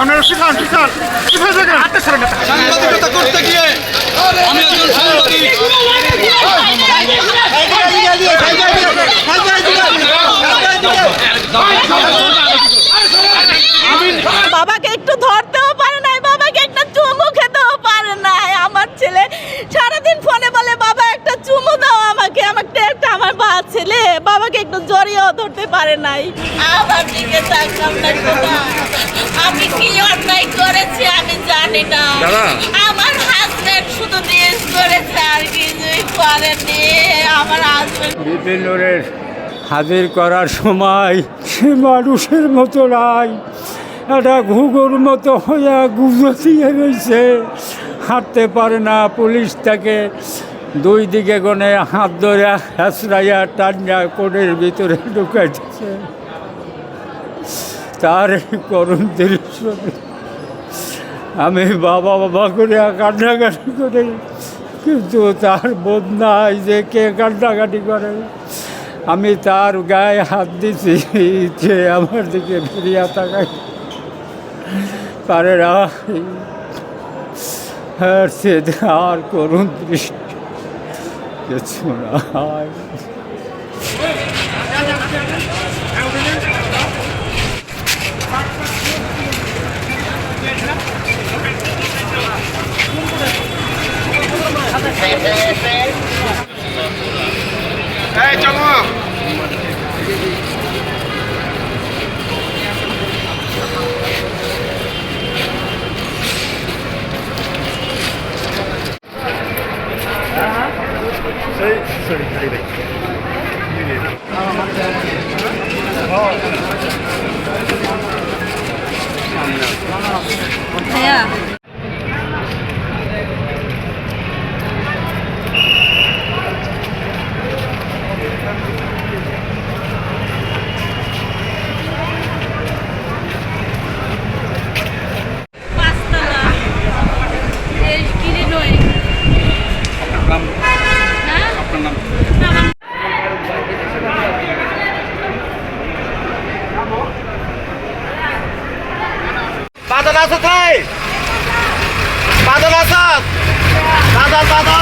আপনারা শিখান শিখান শিখে দেখেন? হাতে ছাড়েন না সাংবাদিকতা করতে গিয়ে আমি একজন সাংবাদিক। বাবাকে একটু ধরতেও পারে নাই বাবাকে একটা চুমু খেতেও পারে নাই। আমার ছেলে সারাদিন ফোনে বলে বাবা একটা চুমু দাও আমাকে আমাকে একটা আমার বা ছেলে বাবাকে একটু জড়িয়েও ধরতে পারে নাই। আমার দিকে তাকাম না। আমি আমি আমার হাজবেন্ড শুধু দিস করেছে আর কিছুই করেনি। আমার হাজবেন্ড বিপিনুরের হাজির করার সময় সে মানুষের মতো নাই। একটা ঘুঘুর মতো হইয়া গুজো দিয়ে রয়েছে। হাঁটতে পারে না পুলিশ তাকে দুই দিকে গনে হাত ধরে হেসরাইয়া টানিয়া কোণের ভিতরে ঢুকাইতেছে। তার এই করুণ দৃশ্য আমি বাবা বাবা করে কান্নাকাটি করে, কিন্তু তার বোধ নাই যে কে কান্নাকাটি করে। আমি তার গায়ে হাত দিছি যে আমার দিকে ফিরিয়া তাকাই পারে না, আর সে আর করুণ দৃষ্টি। কিছু নাই। 来讲话。水水哪里的？哪里的？哦。বাদল আছে তাই বাদল আসাদ। বাদল।